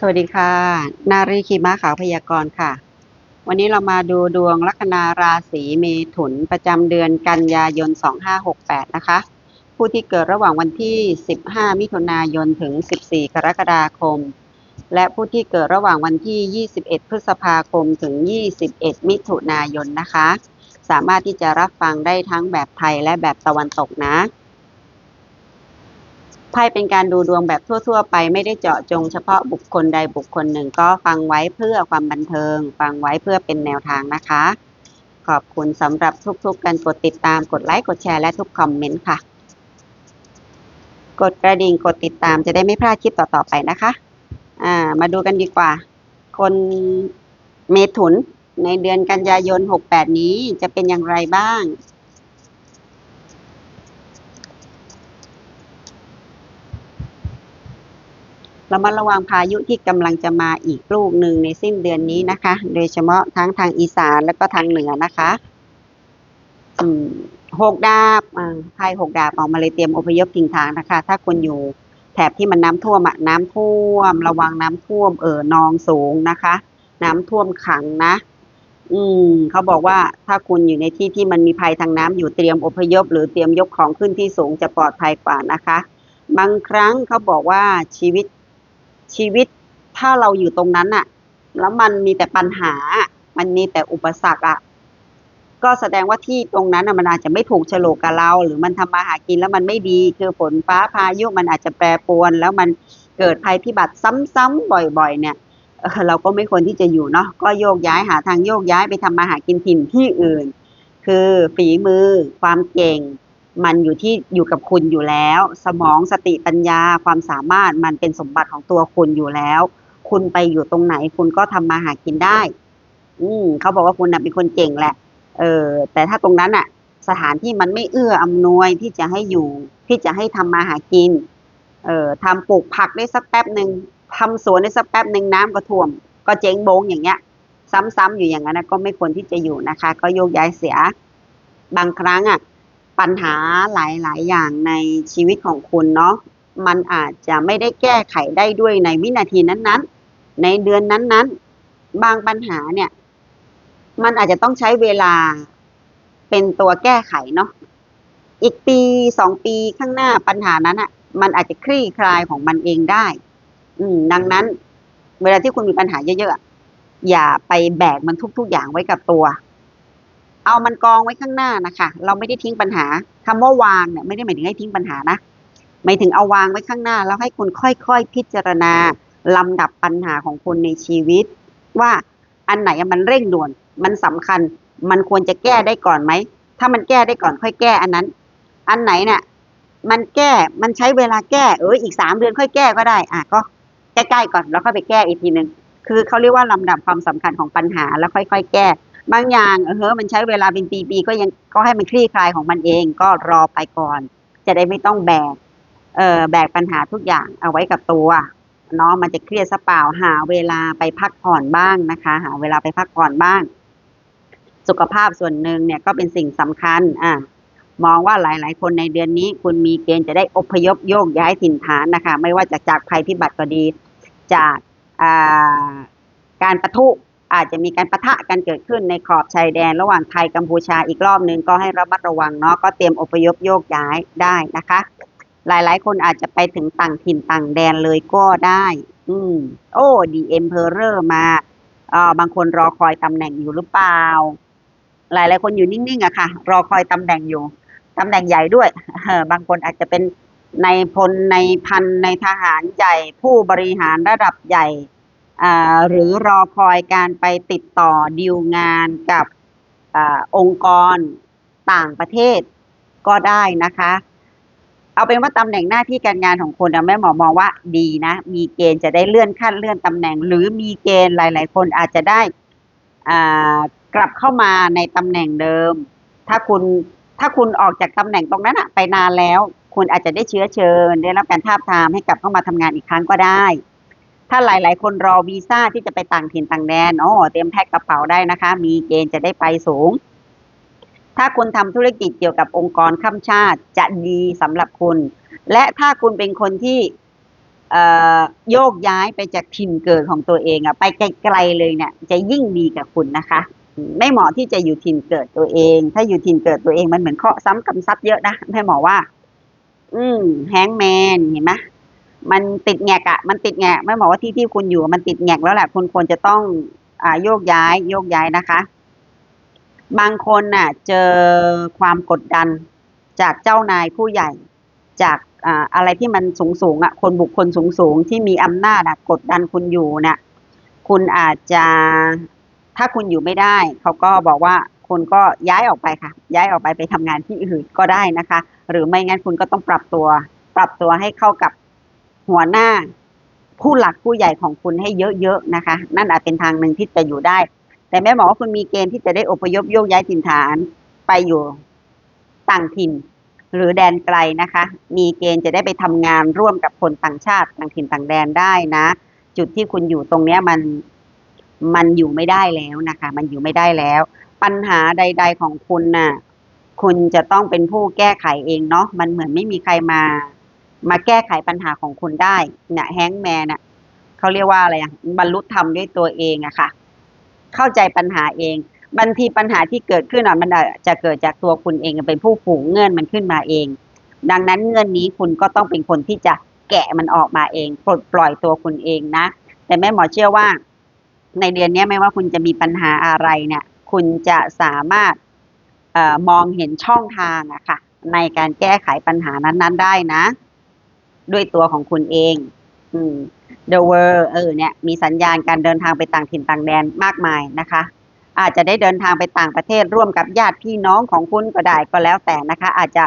สวัสดีค่ะ นารีคีม้าขาวพยากรณ์ค่ะ วันนี้เรามาดูดวงลัคนาราศีเมถุนประจำเดือนกันยายน 2568 นะคะ ผู้ที่เกิดระหว่างวันที่ 15 มิถุนายนถึง 14 กรกฎาคม และผู้ที่เกิดระหว่างวันที่ 21 พฤษภาคมถึง 21 มิถุนายนนะคะ สามารถที่จะรับฟังได้ทั้งแบบไทยและแบบตะวันตกนะ ไพ่เป็นการดูดวงแบบทั่ว ๆ ไปไม่ได้เจาะจงเฉพาะบุคคลใดบุคคลหนึ่งก็ฟังไว้เพื่อความบันเทิง ฟังไว้เพื่อเป็นแนวทางนะคะ ขอบคุณสำหรับทุกๆการกดติดตามกดไลค์กดแชร์และทุกคอมเมนต์ค่ะ กดกระดิ่งกดติดตามจะได้ไม่พลาดคลิปต่อๆไปนะคะ อ่า มาดูกันดีกว่า คนเมถุนในเดือนกันยายน 68 นี้จะเป็นอย่างไรบ้าง รามาระวังพายุที่กำลังจะมาอีกลูกหนึ่งในสิ้นเดือนนี้นะคะ โดยเฉพาะทั้งทางอีสานและก็ทางเหนือนะคะหกดาบอ่าไพ่หกดาบออกมาเลยเตรียมอพยพทิ้งทางนะคะ ถ้าคุณอยู่แถบที่มันน้ำท่วมอะน้ำท่วม ระวังน้ำท่วมเอ่อนองสูงนะคะ น้ำท่วมขังนะ อืมเขาบอกว่าถ้าคุณอยู่ในที่ที่มันมีภัยทางน้ำอยู่เตรียมอพยพ หรือเตรียมยกของขึ้นที่สูงจะปลอดภัยกว่านะคะ บางครั้งเขาบอกว่าชีวิต ชีวิตถ้าเราอยู่ตรงนั้นอะแล้วมันมีแต่ปัญหา มันมีแต่อุปสรรคอะก็แสดงว่าที่ตรงนั้นมันอาจจะไม่ถูกโฉลกกับเรา หรือมันทำมาหากินแล้วมันไม่ดี คือฝนฟ้าพายุมันอาจจะแปรปรวน แล้วมันเกิดภัยพิบัติซ้ำๆบ่อย ๆ เนี่ยเอ่อเราก็ไม่ควรที่จะอยู่เนาะก็โยกย้ายหาทางโยกย้ายไปทำมาหากินถิ่นที่อื่น คือฝีมือ ความเก่ง มันอยู่ที่อยู่กับคุณอยู่แล้ว สมองสติปัญญาความสามารถมันเป็นสมบัติของตัวคุณอยู่แล้ว คุณไปอยู่ตรงไหน คุณก็ทำมาหากินได้ อืมเขาบอกว่าคุณนะเป็นคนเก่งแหละ เออ แต่ถ้าตรงนั้นอะสถานที่มันไม่เอื้ออำนวยที่จะให้อยู่ ที่จะให้ทำมาหากิน เอ่อทำปลูกผักได้สักแป๊บหนึ่งทำสวนได้สักแป๊บหนึ่งน้ำก็ท่วม ก็เจ๊งโบงอย่างเงี้ย ซ้ำๆอยู่อย่างนั้นนะก็ไม่ควรที่จะอยู่นะคะ ก็โยกย้ายเสีย บางครั้งอะ ปัญหาหลายๆ อย่างในชีวิตของคุณเนาะมันอาจจะไม่ได้แก้ไขได้ด้วยในวินาทีนั้นๆ ในเดือนนั้นๆ บางปัญหาเนี่ย มันอาจจะต้องใช้เวลาเป็นตัวแก้ไขเนาะอีกปีสองปีข้างหน้าปัญหานั้นอะมันอาจจะคลี่คลายของมันเองได้ อืม ดังนั้น เวลาที่คุณมีปัญหาเยอะๆอะอย่าไปแบกมันทุกๆอย่างไว้กับตัว เอามันกองไว้ข้างหน้านะคะ เราไม่ได้ทิ้งปัญหาคำว่าวางเนี่ยไม่ได้หมายถึงให้ทิ้งปัญหานะหมายถึงเอาวางไว้ข้างหน้า แล้วให้คุณค่อยๆ พิจารณาลำดับปัญหาของคุณในชีวิต ว่าอันไหนมันเร่งด่วน มันสำคัญ มันควรจะแก้ได้ก่อนไหม ถ้ามันแก้ได้ก่อนค่อยแก้อันนั้น อันไหนเนี่ยมันแก้ มันใช้เวลาแก้ เอออีกสามเดือนค่อยแก้ก็ได้ อะก็ใกล้ๆก่อนแล้วค่อยไปแก้อีกทีหนึ่งคือเขาเรียกว่าลำดับความสำคัญของปัญหาแล้วค่อย ๆ แก้ บางอย่างเออเฮ้อมันใช้เวลาเป็นปีๆก็ยังก็ให้มันคลี่คลายของมันเองก็รอไปก่อน จะได้ไม่ต้องแบกเอ่อแบกปัญหาทุกอย่างเอาไว้กับตัวเนาะมันจะเครียดซะเปล่าหาเวลาไปพักผ่อนบ้างนะคะ หาเวลาไปพักผ่อนบ้าง สุขภาพส่วนหนึ่งเนี่ยก็เป็นสิ่งสำคัญอะมองว่าหลาย ๆ คนในเดือนนี้ คุณมีเกณฑ์จะได้อพยพโยกย้ายถิ่นฐานนะคะ ไม่ว่าจะจากภัยพิบัติก็ดี จากการประทุ อาจจะมีการปะทะกันเกิดขึ้นในขอบชายแดน ระหว่างไทยกัมพูชาอีกรอบหนึ่งก็ให้ระมัดระวังเนาะก็เตรียมอพยพโยกย้ายได้นะคะ หลายๆ คนอาจจะไปถึงต่างถิ่นต่างแดนเลยก็ได้ อืม โอ้ดีเอ็มเพอเรอร์มาอ่อบางคนรอคอยตำแหน่งอยู่หรือเปล่า หลายๆคนอยู่นิ่งๆอะค่ะ รอคอยตำแหน่งอยู่ตำแหน่งใหญ่ด้วยเออบางคนอาจจะเป็นในพลในพันในทหารใหญ่ ผู้บริหารระดับใหญ่ หรือรอคอยการไปติดต่อดีลงานกับอองค์กรต่างประเทศก็ได้นะคะ เอาเป็นว่าตำแหน่งหน้าที่การงานของคุณนแม่หมอมองว่าดีนะ มีเกณฑ์จะได้เลื่อนขั้นเลื่อนตำแหน่ง หรือมีเกณฑ์หลาย ๆ คนอาจจะได้กลับเข้ามาในตำแหน่งเดิม ถ้าคุณถ้าคุณออกจากตำแหน่งตรงนั้นอะไปนานแล้ว คุณอาจจะได้เชื้อเชิญ ได้รับการทาบทามให้กลับเข้ามาทำงานอีกครั้งก็ได้ ถ้าหลาย ๆ คนรอวีซ่าที่จะไปต่างถิ่นต่างแดนโอ้เตรียมแพ็คกระเป๋าได้นะคะ มีเกณฑ์จะได้ไปสูง ถ้าคุณทำธุรกิจเกี่ยวกับองค์กรข้ามชาติจะดีสำหรับคุณ และถ้าคุณเป็นคนที่โยกย้ายไปจากถิ่นเกิดของตัวเองอะไปไกลๆเลยเนี่ย จะยิ่งดีกับคุณนะคะ ไม่เหมาะที่จะอยู่ถิ่นเกิดตัวเอง ถ้าอยู่ถิ่นเกิดตัวเองมันเหมือนเคาะซ้ำกำซัดเยอะนะแม่หมอว่า อืมแฮงแมนเห็นไหม มันติดแงกอะมันติดแงกแม่หมอว่าที่ที่คุณอยู่มันติดแงกแล้วแหละคุณควรจะต้องอ่าโยกย้ายโยกย้ายนะคะ บางคนน่ะ เจอความกดดันจากเจ้านายผู้ใหญ่ จากอ่าอะไรที่มันสูงสูงอะคนบุคคลสูงสูงที่มีอำนาจอะกดดันคุณอยู่เนี่ยคุณอาจจะถ้าคุณอยู่ไม่ได้ เขาก็บอกว่าคุณก็ย้ายออกไปค่ะ ย้ายออกไปไปทำงานที่อื่นก็ได้นะคะ หรือไม่งั้นคุณก็ต้องปรับตัว ปรับตัวให้เข้ากับ หัวหน้าผู้หลักผู้ใหญ่ของคุณให้เยอะๆนะคะ นั่นอาจเป็นทางหนึ่งที่จะอยู่ได้ แต่แม่หมอว่าคุณมีเกณฑ์ที่จะได้อพยพโยกย้ายถิ่นฐานไปอยู่ต่างถิ่น หรือแดนไกลนะคะ มีเกณฑ์จะได้ไปทำงานร่วมกับคนต่างชาติต่างถิ่นต่างแดนได้นะ จุดที่คุณอยู่ตรงเนี้ยมันมันอยู่ไม่ได้แล้วนะคะ มันอยู่ไม่ได้แล้ว ปัญหาใด ๆของคุณน่ะ คุณจะต้องเป็นผู้แก้ไขเองเนาะมันเหมือนไม่มีใครมา มาแก้ไขปัญหาของคุณได้เนี่ยแฮงแมนน่ะเขาเรียกว่าอะไรอะบรรลุธรรมด้วยตัวเองอะค่ะ เข้าใจปัญหาเองบางทีปัญหาที่เกิดขึ้นอะมันจะเกิดจากตัวคุณเองเป็นผู้ผูกเงื่อนมันขึ้นมาเอง ดังนั้นเงื่อนนี้คุณก็ต้องเป็นคนที่จะแกะมันออกมาเองปลดปล่อยตัวคุณเองนะ แต่แม่หมอเชื่อว่า ในเดือนนี้ไม่ว่าคุณจะมีปัญหาอะไรเนี่ย คุณจะสามารถออมองเห็นช่องทางอะค่ะ ในการแก้ไขปัญหานั้น ๆ ได้นะ ด้วยตัวของคุณเอง อืม The World เออเนี่ยมีสัญญาณการเดินทางไปต่างถิ่นต่างแดนมากมายนะคะ อาจจะได้เดินทางไปต่างประเทศร่วมกับญาติพี่น้องของคุณก็ได้ก็แล้วแต่นะคะ อาจจะ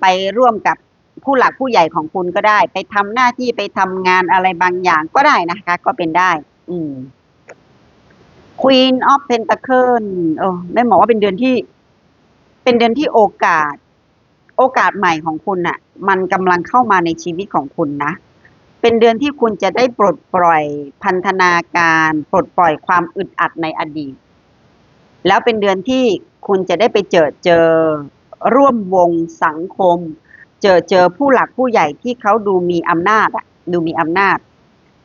ไปร่วมกับผู้หลักผู้ใหญ่ของคุณก็ได้ ไปทำหน้าที่ไปทำงานอะไรบางอย่างก็ได้นะคะ ก็เป็นได้ อืม Queen of Pentacle เออแม่หมอว่าเป็นเดือนที่ เป็นเดือนที่โอกาส โอกาสใหม่ของคุณน่ะ มันกำลังเข้ามาในชีวิตของคุณนะ เป็นเดือนที่คุณจะได้ปลดปล่อยพันธนาการ ปลดปล่อยความอึดอัดในอดีต แล้วเป็นเดือนที่คุณจะได้ไปเจอเจอร่วมวงสังคม เจอเจอผู้หลักผู้ใหญ่ที่เขาดูมีอำนาจดูมีอำนาจ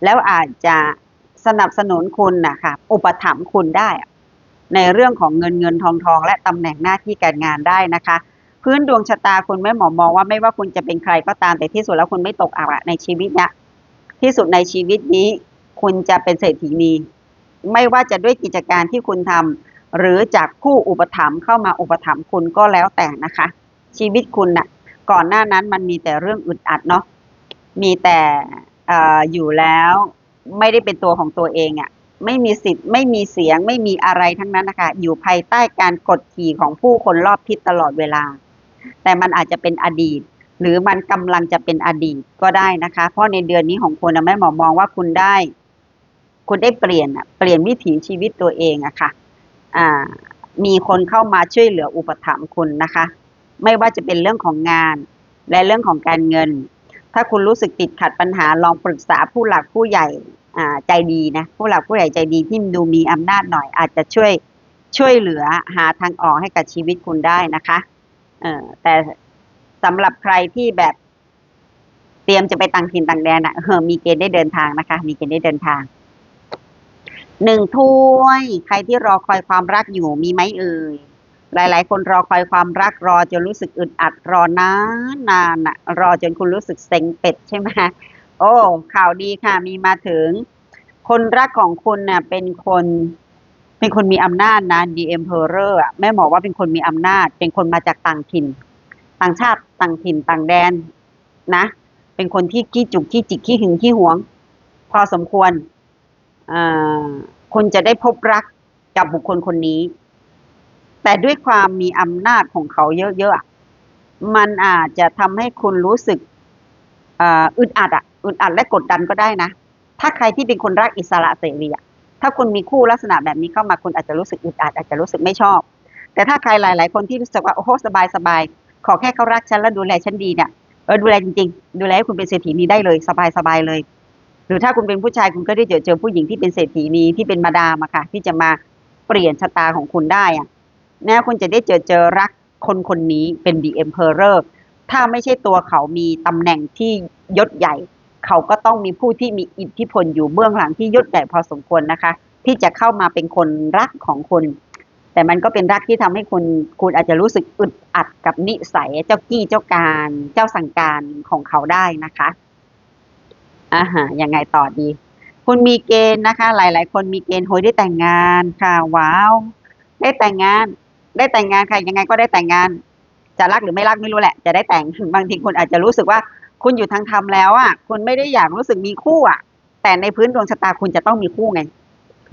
แล้วอาจจะสนับสนุนคุณนะคะอุปถัมภ์คุณได้ ในเรื่องของเงินเงินทองทองและตำแหน่งหน้าที่การงานได้นะคะ พื้นดวงชะตาคุณแม่หมอมองว่าไม่ว่าคุณจะเป็นใครก็ตามแต่ที่สุดแล้วคุณไม่ตกอับในชีวิตเนี้ยที่สุดในชีวิตนี้ คุณจะเป็นเศรษฐีนีไม่ว่าจะด้วยกิจการที่คุณทำหรือจากผู้อุปถัมภ์เข้ามาอุปถัมภ์คุณก็แล้วแต่นะคะ ชีวิตคุณน่ะ ก่อนหน้านั้นมันมีแต่เรื่องอึดอัดเนาะมีแต่เอ่ออยู่แล้วไม่ได้เป็นตัวของตัวเองอะ่ะไม่มีสิทธิ์ไม่มีเสียงไม่มีอะไรทั้งนั้นนะคะ อยู่ภายใต้การกดขี่ของผู้คนรอบทิศตลอดเวลา แต่มันอาจจะเป็นอดีต หรือมันกำลังจะเป็นอดีตก็ได้นะคะ เพราะในเดือนนี้ของคุณแม่หมอมองว่าคุณได้ คุณได้เปลี่ยนเปลี่ยนวิถีชีวิตตัวเองอะค่ะอ่ามีคนเข้ามาช่วยเหลืออุปถัมภ์คุณนะคะ ไม่ว่าจะเป็นเรื่องของงานและเรื่องของการเงิน ถ้าคุณรู้สึกติดขัดปัญหาลองปรึกษาผู้หลักผู้ใหญ่อ่าใจดีนะผู้หลักผู้ใหญ่ใจดีที่ดูมีอำนาจหน่อยอาจจะช่วยช่วยเหลือหาทางออกให้กับชีวิตคุณได้นะคะ แต่สำหรับใครที่แบบเตรียมจะไปต่างถิ่นต่างแดนอะเออมีเกณฑ์ได้เดินทางนะคะ มีเกณฑ์ได้เดินทางหนึ่งถ้วย ใครที่รอคอยความรักอยู่มีไหมเอ่ยหลาย ๆ คนรอคอยความรักรอจนรู้สึกอึดอัดรอนานนานอะรอจนคุณรู้สึกเซ็งเป็ดใช่ไหมโอ้ข่าวดีค่ะมีมาถึง คนรักของคุณน่ะ เป็นคน เป็นคนมีอำนาจนะ The Emperor อะแม่หมอว่าเป็นคนมีอำนาจ เป็นคนมาจากต่างถิ่น ต่างชาติต่างถิ่นต่างแดนนะ เป็นคนที่ขี้จุกขี้จิกขี้หึงขี้หวง พอสมควรอคุณจะได้พบรักกับบุคคลคนนี้ แต่ด้วยความมีอำนาจของเขาเยอะๆมันอาจจะทำให้คุณรู้สึกอึดอัดอะอึดอัดและกดดันก็ได้นะ ถ้าใครที่เป็นคนรักอิสระเสรีอะ ถ้าคุณมีคู่ลักษณะแบบนี้เข้ามาคุณอาจจะรู้สึกอึดอัดอาจจะรู้สึกไม่ชอบ แต่ถ้าใครหลาย ๆ คนที่รู้สึกว่าโอ้โหสบายสบายๆขอแค่เขารักฉันแล้วดูแลฉันดีเนี่ยเออดูแลจริง ๆ ดูแลให้คุณเป็นเศรษฐีนี้ได้เลยสบายสบายๆเลย หรือถ้าคุณเป็นผู้ชายคุณก็ได้เจอเจอผู้หญิงที่เป็นเศรษฐีนี้ที่เป็นมาดามอะค่ะ ที่จะมาเปลี่ยนชะตาของคุณได้อะนะคุณจะได้เจอเจอรักคนคนนี้เป็น The Emperor ถ้าไม่ใช่ตัวเขามีตำแหน่งที่ยศใหญ่ เขาก็ต้องมีผู้ที่มีอิทธิพลอยู่เบื้องหลังที่ยศใหญ่พอสมควรนะคะ ที่จะเข้ามาเป็นคนรักของคุณ แต่มันก็เป็นรักที่ทำให้คุณคุณอาจจะรู้สึกอึดอัดกับนิสัยเจ้ากี้เจ้าการเจ้าสั่งการของเขาได้นะคะอ่าฮะยังไงต่อดี คุณมีเกณฑ์นะคะ หลาย ๆ คนมีเกณฑ์โหยได้แต่งงานค่ะว้าว ได้แต่งงาน ได้แต่งงานค่ะยังไงก็ได้แต่งงาน จะรักหรือไม่รักไม่รู้แหละ จะได้แต่งบางทีคุณอาจจะรู้สึกว่า คุณอยู่ทางธรรมแล้วอะคุณไม่ได้อยากรู้สึกมีคู่อะ แต่ในพื้นดวงชะตาคุณจะต้องมีคู่ไง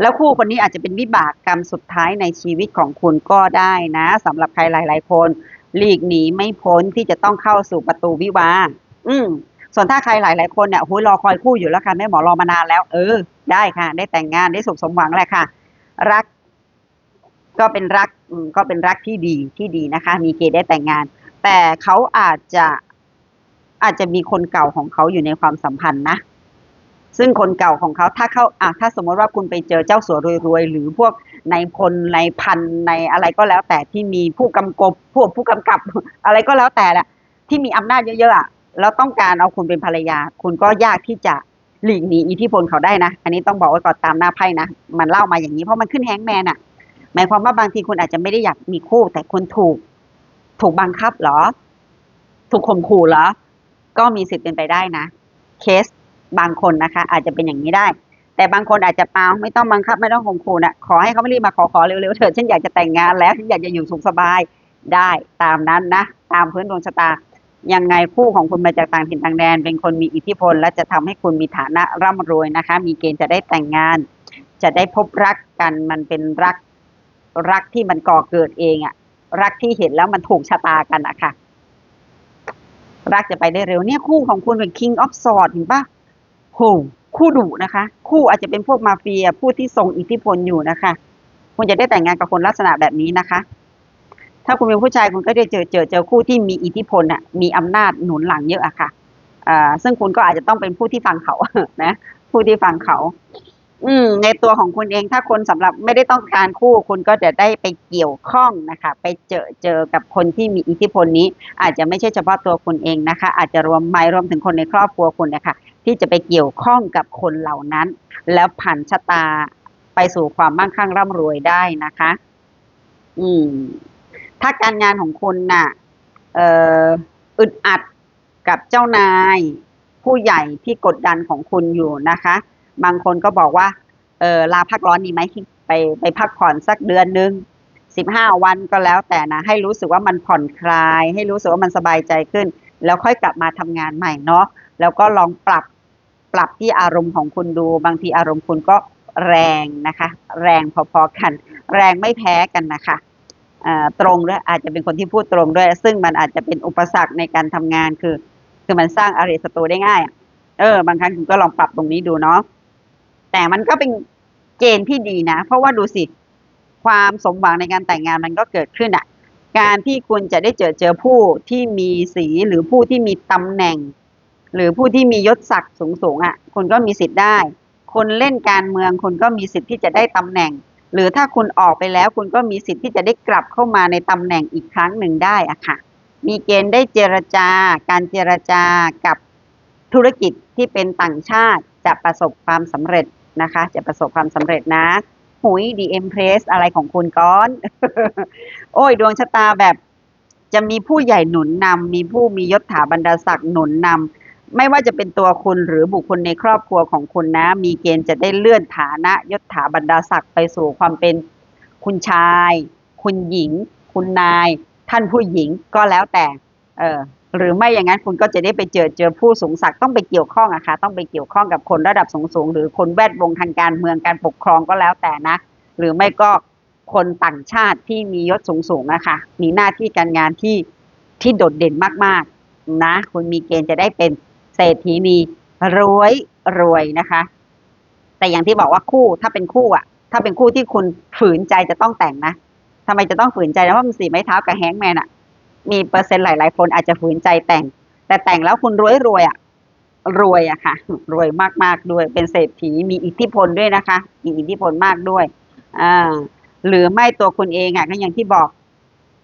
แล้วคู่คนนี้อาจจะเป็นวิบากกรรมสุดท้ายในชีวิตของคุณก็ได้นะสำหรับใครหลาย ๆ คนหลีกหนีไม่พ้นที่จะต้องเข้าสู่ประตูวิวาอืมส่วนถ้าใครหลาย ๆ คนเนี่ยโอ้ยรอคอยคู่อยู่แล้วค่ะแม่หมอรอมานานแล้ว เออ ได้ค่ะ ได้แต่งงานได้สุขสมหวังแหละค่ะ รัก ก็เป็นรักอืมก็เป็นรักที่ดีที่ดีนะคะ มีเกณฑ์ได้แต่งงาน แต่เขาอาจจะ อาจจะมีคนเก่าของเขาอยู่ในความสัมพันธ์นะ ซึ่งคนเก่าของเขาถ้าเขาอะถ้าสมมติว่าคุณไปเจอเจ้าสัวรวยๆ หรือพวกในายพลในพันในอะไรก็แล้วแต่ที่มีผู้กำกับพวกผู้กำกับอะไรก็แล้วแต่แหละที่มีอำนาจเยอะๆอะแล้วต้องการเอาคุณเป็นภรรยา คุณก็ยากที่จะหลีกหนีอิทธิพลเขาได้นะ อันนี้ต้องบอกไว้ก่อนตามหน้าไพ่นะ มันเล่ามาอย่างนี้เพราะมันขึ้นแฮงแมนอะหมายความว่าบางทีคุณอาจจะไม่ได้อยากมีคู่ แต่คุณถูก ถูกบังคับหรอ ถูกข่มขู่เหรอ ก็มีสิทธิ์เป็นไปได้นะ เคสบางคนนะคะ อาจจะเป็นอย่างนี้ได้ แต่บางคนอาจจะเปล่าไม่ต้องบังคับไม่ต้องข่มขู่นะขอให้เขาไม่รีบมาขอขอเร็วๆเถิดฉันอยากจะแต่งงานแล้วฉันอยากจะอยู่สุขสบายได้ตามนั้นนะ ตามพื้นดวงชะตายังไงคู่ของคุณมาจากต่างถิ่นต่างแดน เป็นคนมีอิทธิพล และจะทำให้คุณมีฐานะร่ำรวยนะคะ มีเกณฑ์จะได้แต่งงาน จะได้พบรักกันมันเป็นรักรักที่มันก่อเกิดเองอะรักที่เห็นแล้วมันถูกชะตากันอะค่ะ รักจะไปได้เร็วเนี่ยคู่ของคุณเป็น King of Swords เห็นปะโหคู่ดุนะคะ คู่อาจจะเป็นพวกมาเฟียผู้ที่ทรงอิทธิพลอยู่นะคะคุณจะได้แต่งงานกับคนลักษณะแบบนี้นะคะ ถ้าคุณเป็นผู้ชายคุณก็ได้เจอเจอเจอคู่ที่มีอิทธิพลอะมีอำนาจหนุนหลังเยอะอะค่ะอ่าซึ่งคุณก็อาจจะต้องเป็นผู้ที่ฟังเขานะผู้ที่ฟังเขา อืม ในตัวของคุณเองถ้าคนสำหรับไม่ได้ต้องการคู่ คุณก็จะได้ไปเกี่ยวข้องนะคะ ไปเจอเจอกับคนที่มีอิทธิพลนี้ อาจจะไม่ใช่เฉพาะตัวคุณเองนะคะ อาจจะรวมไม่รวมถึงคนในครอบครัวคุณนะคะที่จะไปเกี่ยวข้องกับคนเหล่านั้น แล้วผ่านชะตาไปสู่ความมั่งคั่งร่ำรวยได้นะคะ อืม ถ้าการงานของคุณน่ะเอ่ออึดอัดกับเจ้านาย ผู้ใหญ่ที่กดดันของคุณอยู่นะคะ บางคนก็บอกว่า เออลาพักร้อนดีไหมไปไปพักผ่อนสักเดือนหนึ่งสิบห้าวันก็แล้วแต่นะ ให้รู้สึกว่ามันผ่อนคลาย ให้รู้สึกว่ามันสบายใจขึ้น แล้วค่อยกลับมาทำงานใหม่เนาะแล้วก็ลองปรับปรับที่อารมณ์ของคุณดู บางทีอารมณ์คุณก็แรงนะคะ แรงพอๆกัน แรงไม่แพ้กันนะคะตรงด้วยอาจจะเป็นคนที่พูดตรงด้วย ซึ่งมันอาจจะเป็นอุปสรรคในการทำงานคือ คือมันสร้างอาริสโตได้ง่าย เออบางครั้งคุณก็ลองปรับตรงนี้ดูเนาะ แต่มันก็เป็นเกณฑ์ที่ดีนะ เพราะว่าดูสิความสมหวังในการแต่งงานมันก็เกิดขึ้นอะ การที่คุณจะได้เจอเจอผู้ที่มีสีหรือผู้ที่มีตำแหน่ง หรือผู้ที่มียศศักดิ์สูงสูงๆอะคุณก็มีสิทธิ์ได้ คนเล่นการเมืองคุณก็มีสิทธิ์ที่จะได้ตำแหน่ง หรือถ้าคุณออกไปแล้วคุณก็มีสิทธิ์ที่จะได้กลับเข้ามาในตำแหน่งอีกครั้งหนึ่งได้อะค่ะ มีเกณฑ์ได้เจรจาการเจรจากับธุรกิจที่เป็นต่างชาติจะประสบความสำเร็จ นะคะ จะประสบความสำเร็จนะหุยดีเอ็มเพรสอะไรของคุณก้อน โอ้ย ดวงชะตาแบบ จะมีผู้ใหญ่หนุนนำมีผู้มียศถาบรรดาศักดิ์หนุนนำไม่ว่าจะเป็นตัวคุณหรือบุคคลในครอบครัวของคุณนะ มีเกณฑ์จะได้เลื่อนฐานะยศถาบรรดาศักดิ์ไปสู่ความเป็นคุณชาย คุณหญิง คุณนาย ท่านผู้หญิงก็แล้วแต่ เออ หรือไม่อย่างนั้นคุณก็จะได้ไปเจอเจอผู้สูงศักดิ์ต้องไปเกี่ยวข้องอะค่ะต้องไปเกี่ยวข้องกับคนระดับสูงๆหรือคนแวดวงทางการเมืองการปกครองก็แล้วแต่นะ หรือไม่ก็คนต่างชาติที่มียศสูงๆอะค่ะมีหน้าที่การงานที่ที่โดดเด่นมากๆนะ คุณมีเกณฑ์จะได้เป็นเศรษฐีนีรวยรวยนะคะ แต่อย่างที่บอกว่าคู่ถ้าเป็นคู่อะถ้าเป็นคู่ที่คุณฝืนใจจะต้องแต่งนะทำไมจะต้องฝืนใจนะเพราะมันสีไม้เท้ากับแฮงแมนอะ มีเปอร์เซ็นต์หลาย ๆ คนอาจจะฝืนใจแต่ง แต่แต่งแล้วคุณรวยรวยๆอะรวยอะค่ะ รวยมาก ๆ ด้วย เป็นเศรษฐีมีอิทธิพลด้วยนะคะ มีอิทธิพลมากด้วยอ่าหรือไม่ตัวคุณเองอะก็อย่างที่บอก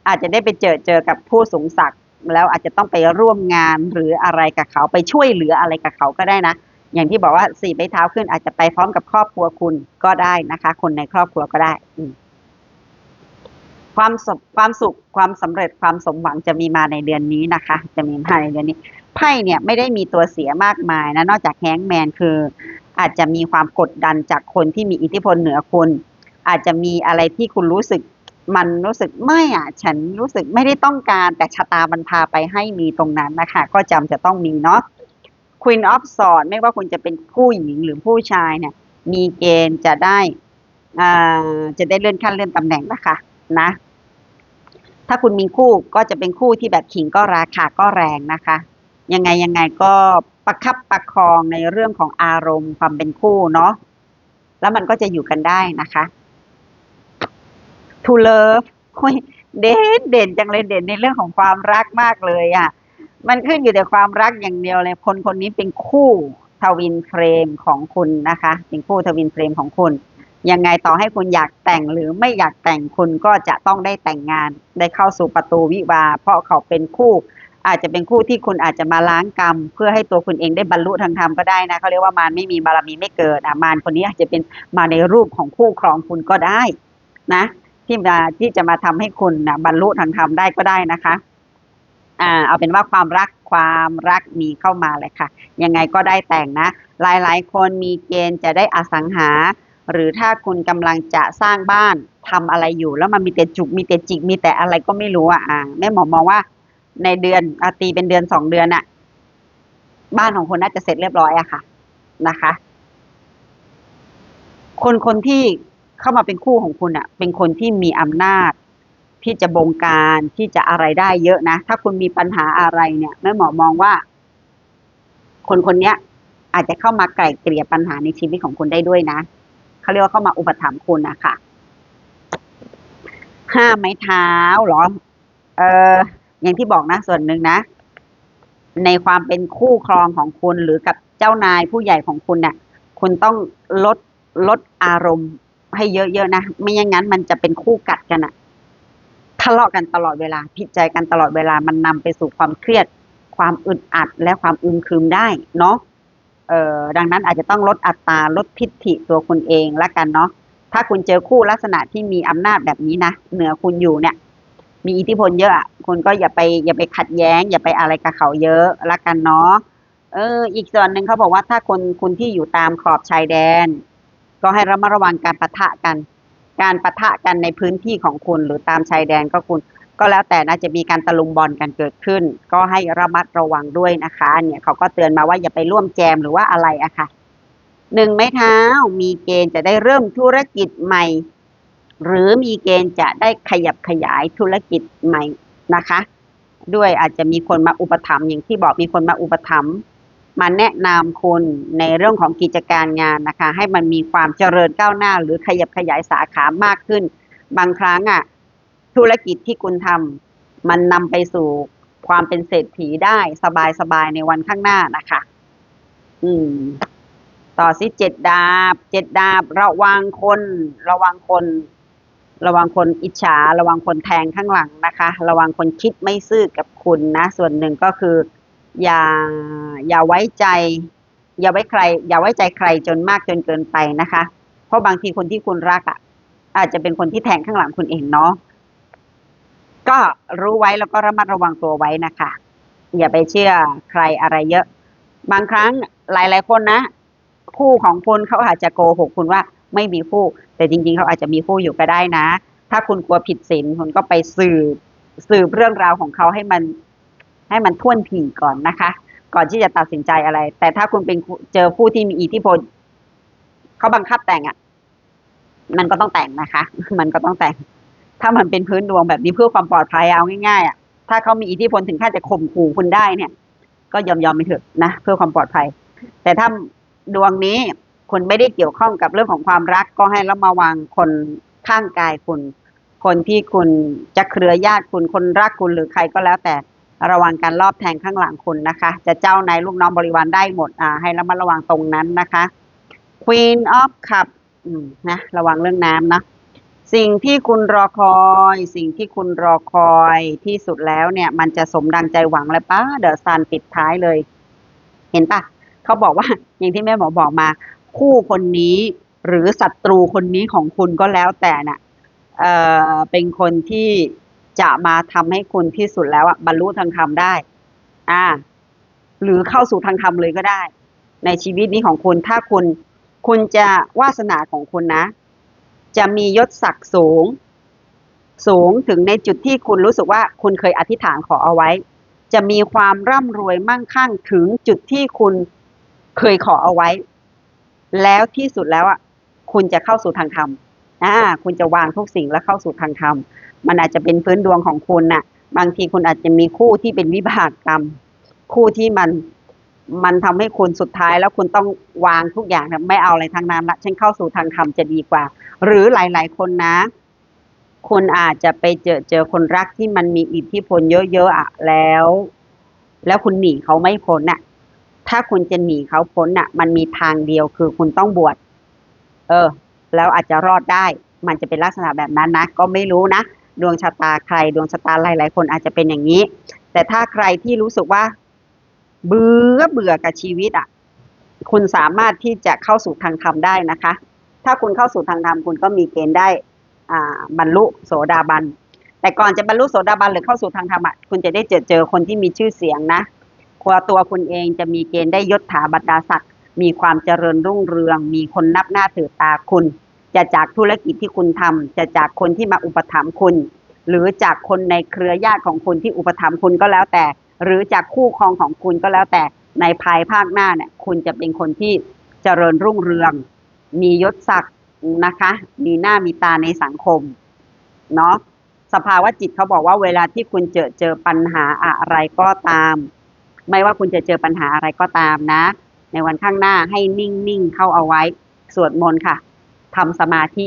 อาจจะได้ไปเจอเจอกับผู้สูงศักดิ์แล้วอาจจะต้องไปร่วมงานหรืออะไรกับเขาไปช่วยเหลืออะไรกับเขาก็ได้นะ อย่างที่บอกว่าสี่ไม้เท้าขึ้นอาจจะไปพร้อมกับครอบครัวคุณก็ได้นะคะ คนในครอบครัวก็ได้อื ความสุขความสุขความสำเร็จความสมหวังจะมีมาในเดือนนี้นะคะ จะมีมาในเดือนนี้ไพ่เนี่ยไม่ได้มีตัวเสียมากมายนะนอกจากแฮงแมนคือ อาจจะมีความกดดันจากคนที่มีอิทธิพลเหนือคุณ อาจจะมีอะไรที่คุณรู้สึกมันรู้สึกไม่อะฉันรู้สึกไม่ได้ต้องการแต่ชะตามันพาไปให้มีตรงนั้นนะคะ ก็จำจะต้องมีเนาะ Queen of s w o r d ไม่ว่าคุณจะเป็นผู้หญิงหรือผู้ชายเนี่ย มีเกณฑ์จะได้อ่าจะได้เลื่อนขั้นเลื่อนตำแหน่งนะคะ นะ ถ้าคุณมีคู่ก็จะเป็นคู่ที่แบบขิงก็ราคาก็แรงนะคะ ยังไงยังไงก็ประคับประคองในเรื่องของอารมณ์ความเป็นคู่เนาะแล้วมันก็จะอยู่กันได้นะคะ To love โอ้ยเด่นเด่นจังเลยเด่นในเรื่องของความรักมากเลยอะ่ะ มันขึ้นอยู่แต่ความรักอย่างเดียวเลย คนคนนี้เป็นคู่ทวินเฟรมของคุณนะคะ เป็นคู่ทวินเฟรมของคุณ ยังไงต่อให้คุณอยากแต่งหรือไม่อยากแต่งคุณก็จะต้องได้แต่งงาน ได้เข้าสู่ประตูวิวา เพราะเขาเป็นคู่ อาจจะเป็นคู่ที่คุณอาจจะมาล้างกรรม เพื่อให้ตัวคุณเองได้บรรลุทางธรรมก็ได้นะเขาเรียกว่ามารไม่มีบารมีไม่เกิดอะมารคนนี้อาจจะเป็นมาในรูปของคู่ครองคุณก็ได้นะที่มาที่จะมาทำให้คุณนะบรรลุทางธรรมได้ก็ได้นะคะอ่าเอาเป็นว่าความรักความรักมีเข้ามาเลยค่ะ ยังไงก็ได้แต่งนะ หลายๆ คนมีเกณฑ์จะได้อสังหา หรือถ้าคุณกำลังจะสร้างบ้านทำอะไรอยู่แล้วมันมีแต่จุกมีแต่จิกมีแต่อะไรก็ไม่รู้อะแม่หมอมองว่า ในเดือนอาตีเป็นเดือนสองเดือนอะบ้านของคุณน่าจะเสร็จเรียบร้อยอะค่ะ นะคะ คนคนที่เข้ามาเป็นคู่ของคุณอะเป็นคนที่มีอำนาจ ที่จะบงการที่จะอะไรได้เยอะนะ ถ้าคุณมีปัญหาอะไรเนี่ยแม่หมอมองว่า คนคนเนี้ยอาจจะเข้ามาไกล่เกลี่ยปัญหาในชีวิตของคุณได้ด้วยนะ เขาเรียกว่าเข้ามาอุปถัมภ์คุณนะคะห้าไม้เท้าหรอ เอออย่างที่บอกนะส่วนหนึ่งนะ ในความเป็นคู่ครองของคุณหรือกับเจ้านายผู้ใหญ่ของคุณเนี่ยคุณต้องลดลดอารมณ์ให้เยอะๆนะ ไม่อย่างนั้นมันจะเป็นคู่กัดกันอะทะเลาะกันตลอดเวลา ผิดใจกันตลอดเวลามันนำไปสู่ความเครียด ความอึดอัดและความอึมครึมได้เนาะ เอ่อดังนั้นอาจจะต้องลดอัตราลดทิฐิตัวคุณเองละกันเนาะถ้าคุณเจอคู่ลักษณะที่มีอำนาจแบบนี้นะเหนือคุณอยู่เนี่ย มีอิทธิพลเยอะอะคุณก็อย่าไปอย่าไปขัดแย้ง อย่าไปอะไรกับเขาเยอะละกันเนาะเออ อีกส่วนหนึ่งเขาบอกว่าถ้าคนคุณที่อยู่ตามขอบชายแดน ก็ให้ระมัดระวังการปะทะกัน การปะทะกันในพื้นที่ของคุณหรือตามชายแดนก็คุณ ก็แล้วแต่นะจะมีการตะลุมบอลกันเกิดขึ้น ก็ให้ระมัดระวังด้วยนะคะ เนี่ยเขาก็เตือนมาว่าอย่าไปร่วมแจมหรือว่าอะไรอะค่ะหนึ่งไม้เท้ามีเกณฑ์จะได้เริ่มธุรกิจใหม่ หรือมีเกณฑ์จะได้ขยับขยายธุรกิจใหม่นะคะ ด้วยอาจจะมีคนมาอุปถัมภ์อย่างที่บอกมีคนมาอุปถัมภ์มาแนะนำคุณในเรื่องของกิจการงานนะคะ ให้มันมีความเจริญก้าวหน้า หรือขยับขยายสาขามากขึ้น บางครั้งอะ ธุรกิจที่คุณทำมันนำไปสู่ความเป็นเศรษฐีได้สบายๆในวันข้างหน้านะคะ อืม ต่อสิเจ็ดดาบ เจ็ดดาบ ระวังคน ระวังคน ระวังคนอิจฉา ระวังคนแทงข้างหลังนะคะ ระวังคนคิดไม่ซื่อกับคุณนะ ส่วนหนึ่งก็คือ อย่า อย่าไว้ใจ อย่าไว้ใคร อย่าไว้ใจใครจนมากจนเกินไปนะคะ เพราะบางทีคนที่คุณรักอะ อาจจะเป็นคนที่แทงข้างหลังคุณเองเนาะ ก็รู้ไว้แล้วก็ระมัดระวังตัวไว้นะคะ อย่าไปเชื่อใครอะไรเยอะ บางครั้งหลาย ๆ คนนะ คู่ของคุณเขาอาจจะโกหกคุณว่าไม่มีคู่ แต่จริง ๆ เขาอาจจะมีคู่อยู่ก็ได้นะ ถ้าคุณกลัวผิดศีลคุณก็ไปสืบสืบเรื่องราวของเขาให้มันให้มันท่วนถี่ก่อนนะคะ ก่อนที่จะตัดสินใจอะไร แต่ถ้าคุณเป็นเจอคู่ที่มีอิทธิพลเขาบังคับแต่งอะ่ะ มันก็ต้องแต่งนะคะ มันก็ต้องแต่ง ถ้ามันเป็นพื้นดวงแบบนี้เพื่อความปลอดภัยเอาง่ายๆอะถ้าเขามีอิทธิพลถึงขั้นจะข่มขู่คุณได้เนี่ย ก็ยอมยอมไปเถอะนะเพื่อความปลอดภัย แต่ถ้าดวงนี้คุณไม่ได้เกี่ยวข้องกับเรื่องของความรักก็ให้ระมัดระวังคนข้างกายคุณ คนที่คุณจะเครือญาติคุณคนรักคุณหรือใครก็แล้วแต่ระวังการลอบแทงข้างหลังคุณนะคะ จะเจ้านายลูกน้องบริวารได้หมดอ่าให้ระมัดระวังตรงนั้นนะคะ Queen of Cup นะระวังเรื่องน้ำนะ สิ่งที่คุณรอคอย สิ่งที่คุณรอคอยที่สุดแล้วเนี่ย มันจะสมดังใจหวังแล้วป้าเดอะซันปิดท้ายเลย เห็นปะเขาบอกว่า อย่างที่แม่หมอบอกมา คู่คนนี้หรือศัตรูคนนี้ของคุณก็แล้วแต่น่ะเอ่อเป็นคนที่จะมาทำให้คุณที่สุดแล้วอะบรรลุทางธรรมได้ อ่า หรือเข้าสู่ทางธรรมเลยก็ได้ ในชีวิตนี้ของคุณถ้าคุณ คุณจะวาสนาของคุณนะ จะมียศศักดิ์สูง สูงถึงในจุดที่คุณรู้สึกว่าคุณเคยอธิษฐานขอเอาไว้ จะมีความร่ำรวยมั่งคั่งถึงจุดที่คุณเคยขอเอาไว้ แล้วที่สุดแล้วอะคุณจะเข้าสู่ทางธรรมอ่าคุณจะวางทุกสิ่งแล้วเข้าสู่ทางธรรม มันอาจจะเป็นพื้นดวงของคุณน่ะ บางทีคุณอาจจะมีคู่ที่เป็นวิบากกรรม คู่ที่มัน มันทำให้คุณสุดท้ายแล้วคุณต้องวางทุกอย่างนะไม่เอาอะไรทั้งนั้นละฉันเข้าสู่ทางธรรมจะดีกว่า หรือหลาย ๆ คนนะคุณอาจจะไปเจอเจอคนรักที่มันมีอิทธิพลเยอะๆอะแล้ว แล้วคุณหนีเขาไม่พ้นน่ะ ถ้าคุณจะหนีเขาพ้นน่ะ มันมีทางเดียวคือคุณต้องบวชเออ แล้วอาจจะรอดได้ มันจะเป็นลักษณะแบบนั้นนะก็ไม่รู้นะดวงชะตาใคร ดวงชะตาหลายๆคนอาจจะเป็นอย่างนี้ แต่ถ้าใครที่รู้สึกว่า เบื่อเบื่อกับชีวิตอะ คุณสามารถที่จะเข้าสู่ทางธรรมได้นะคะ ถ้าคุณเข้าสู่ทางธรรมคุณก็มีเกณฑ์ได้อ่าบรรลุโสดาบัน แต่ก่อนจะบรรลุโสดาบันหรือเข้าสู่ทางธรรมอะคุณจะได้เจอเจอคนที่มีชื่อเสียงนะตัวตัวคุณเองจะมีเกณฑ์ได้ยศถาบรรดาศักดิ์มีความเจริญรุ่งเรือง มีคนนับหน้าถือตาคุณ จะจากธุรกิจที่คุณทำจะจากคนที่มาอุปถัมภ์คุณ หรือจากคนในเครือญาติของคุณที่อุปถัมภ์คุณก็แล้วแต่ หรือจากคู่ครองของคุณก็แล้วแต่ในภายภาคหน้าเนี่ยคุณจะเป็นคนที่เจริญรุ่งเรือง มียศศักดิ์นะคะ มีหน้ามีตาในสังคมเนาะสภาวะจิตเขาบอกว่าเวลาที่คุณเจอเจอปัญหาอะไรก็ตาม ไม่ว่าคุณจะเจอปัญหาอะไรก็ตามนะ ในวันข้างหน้าให้นิ่งๆเข้าเอาไว้ สวดมนต์ค่ะทำสมาธิ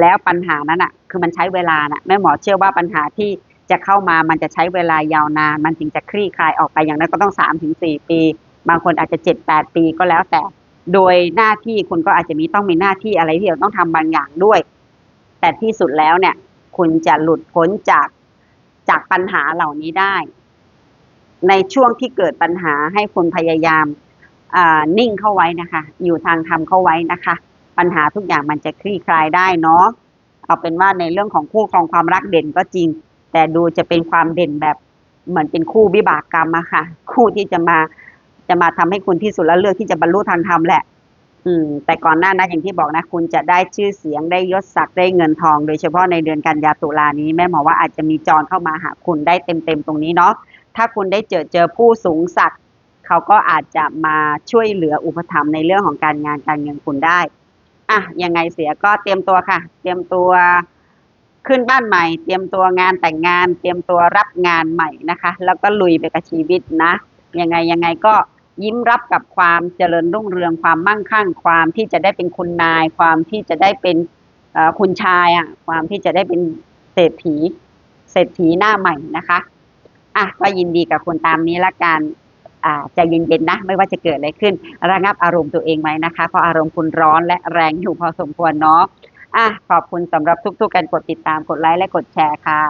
แล้วปัญหานั้นอะ คือมันใช้เวลาน่ะแม่หมอเชื่อว่าปัญหาที่ จะเข้ามามันจะใช้เวลายาวนาน มันจึงจะคลี่คลายออกไปอย่างนั้นก็ต้องสามถึงสี่ปี บางคนอาจจะเจ็ดแปดปีก็แล้วแต่ โดยหน้าที่คุณก็อาจจะมีต้องมีหน้าที่อะไรที่เราต้องทำบางอย่างด้วย แต่ที่สุดแล้วเนี่ย คุณจะหลุดพ้นจากจากปัญหาเหล่านี้ได้ ในช่วงที่เกิดปัญหาให้คุณพยายามอ่านิ่งเข้าไว้นะคะ อยู่ทางธรรมเข้าไว้นะคะ ปัญหาทุกอย่างมันจะคลี่คลายได้เนาะเอาเป็นว่าในเรื่องของคู่ครองความรักเด่นก็จริง แต่ดูจะเป็นความเด่นแบบเหมือนเป็นคู่วิบากกรรมอะค่ะ คู่ที่จะมาจะมาทำให้คุณที่สุดแล้วเลือกที่จะบรรลุทางธรรมแหละ อืม แต่ก่อนหน้านั้นอย่างที่บอกนะ คุณจะได้ชื่อเสียงได้ยศศักดิ์ได้เงินทอง โดยเฉพาะในเดือนกันยาตุลานี้แม่หมอว่าอาจจะมีจรเข้ามาหาคุณได้เต็มๆตรงนี้เนาะถ้าคุณได้เจอเจอผู้สูงศักดิ์เขาก็อาจจะมาช่วยเหลืออุปถัมภ์ในเรื่องของการงานการเงินคุณได้อะยังไงเสียก็เตรียมตัวค่ะ เตรียมตัว ขึ้นบ้านใหม่ เตรียมตัวงานแต่งงาน เตรียมตัวรับงานใหม่นะคะ แล้วก็ลุยไปกับชีวิตนะยังไงยังไงก็ยิ้มรับกับความเจริญรุ่งเรืองความมั่งคั่ง ความที่จะได้เป็นคุณนาย ความที่จะได้เป็นคุณชายอะความที่จะได้เป็นเศรษฐี เศรษฐีหน้าใหม่นะคะอะก็ยินดีกับคุณตามนี้ละกันอ่าใจเย็นๆนะ ไม่ว่าจะเกิดอะไรขึ้น ระงับอารมณ์ตัวเองไว้นะคะ เพราะอารมณ์คุณร้อนและแรงอยู่พอสมควรเนาะ อะขอบคุณสำหรับทุกๆการกดติดตามกดไลค์และกดแชร์ค่ะ